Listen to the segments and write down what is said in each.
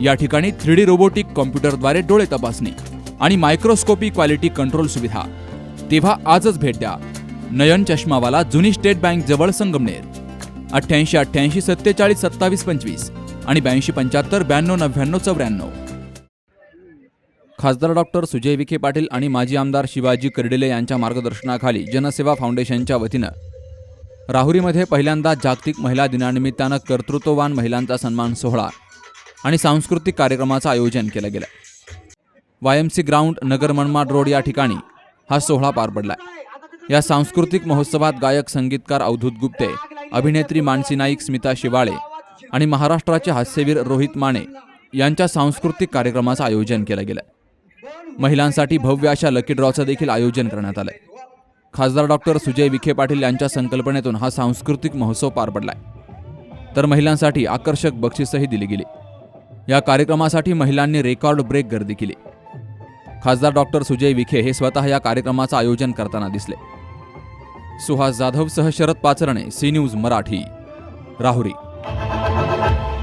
या ठिकाणी three D robotic कॉम्प्युटरद्वारे डोळे तपासणी आणि मायक्रोस्कोपी क्वालिटी कंट्रोल सुविधा. तेव्हा आजच भेट द्या. नयन चष्मावाला जुनी स्टेट बँक जवळ संगमनेर. अठ्ठ्याऐंशी अठ्ठ्याऐंशी सत्तेचाळीस सत्तावीस पंचवीस आणि ब्याऐंशी पंच्याहत्तर ब्याण्णव नव्याण्णव चौऱ्याण्णव. खासदार डॉक्टर सुजय विखे पाटील आणि माजी आमदार शिवाजी कर्डिले यांच्या मार्गदर्शनाखाली जनसेवा फाउंडेशनच्या वतीनं. राहुरीमध्ये पहिल्यांदा जागतिक महिला दिनानिमित्तानं कर्तृत्ववान महिलांचा सन्मान सोहळा. आणि सांस्कृतिक कार्यक्रमाचं आयोजन केलं गेलं. YMC ground Nagar Manmad road या ठिकाणी हा सोहळा पार पडलाय. या सांस्कृतिक महोत्सवात गायक संगीतकार अवधूत गुप्ते अभिनेत्री मानसी नाईक स्मिता शिवाळे आणि महाराष्ट्राचे हास्यवीर रोहित माने यांच्या सांस्कृतिक कार्यक्रमाचं आयोजन केलं गेलं. महिलांसाठी भव्य अशा लकी ड्रॉचं देखील आयोजन करण्यात आलं खासदार डॉक्टर सुजय विखे पाटील यांच्या संकल्पनेतून हा सांस्कृतिक महोत्सव पार पडलाय. तर महिलांसाठी आकर्षक बक्षीसही दिली गेली. या कार्यक्रमासाठी महिलांनी रेकॉर्ड ब्रेक गर्दी केली. खासदार डॉक्टर सुजय विखे हे स्वतः या कार्यक्रमाचं आयोजन करताना दिसले. सुहास जाधवसह शरद पाचरणे सी न्यूज मराठी राहुरी.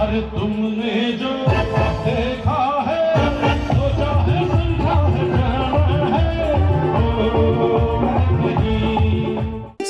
अरे तुमने जो देखा